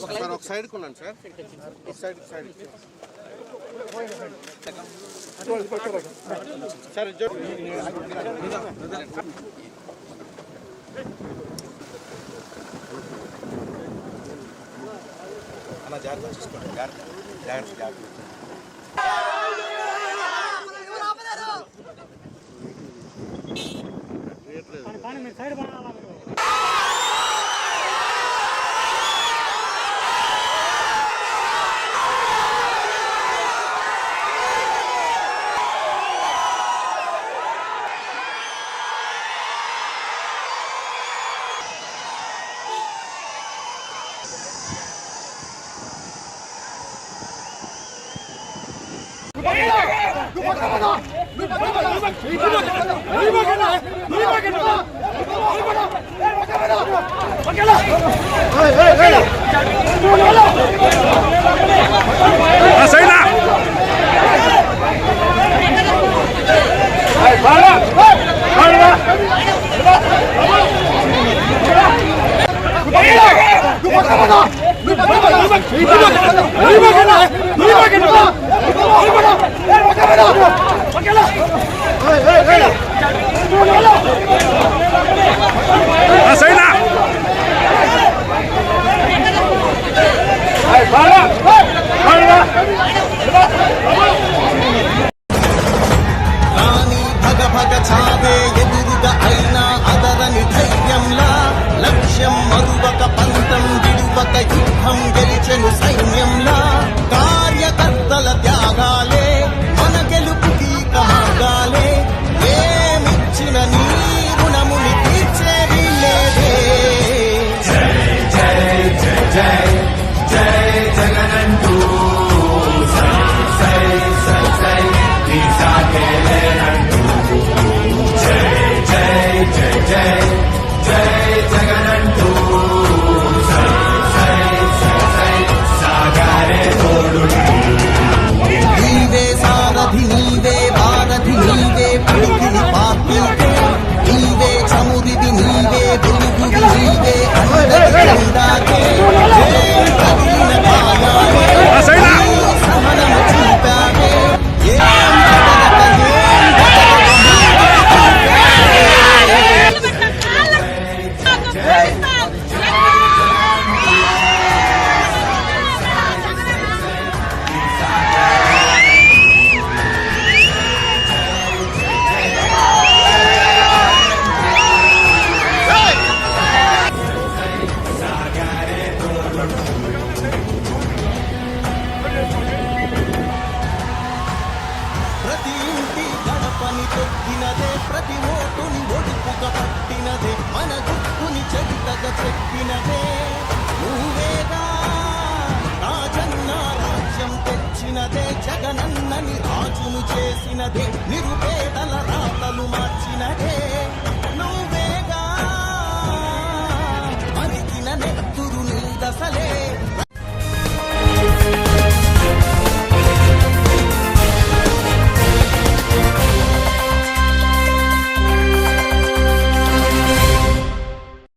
Sir ఒక side కొన్నాను sir. ఒక సైడ్ సైడ్. సార్ అలా జాగ్రత్త చూసుకోండి జాగ్రత్త. జాగ్రత్త జాగ్రత్త. మీరు సైడ్ పడాలా Lübeck, Lübeck, Lübeck, Lübeck, Lübeck, Lübeck, Lübeck, Lübeck, Lübeck, రాణి భగ భగ చావే ఎదురుగా అయినా అదరని ధైర్యంలా లక్ష్యం మరువక పంతం విడువక యుద్ధం గెలిచెను సైన్యంలా గడపని ప్రతి ఓటుని ఒడుపుగా పట్టినదే మన గుర్తుని చెడుతగా చెక్కినదే నువ్వేగా రాజన్న రాజ్యం తెచ్చినదే జగనన్నని రాజును చేసినదే నిరుపే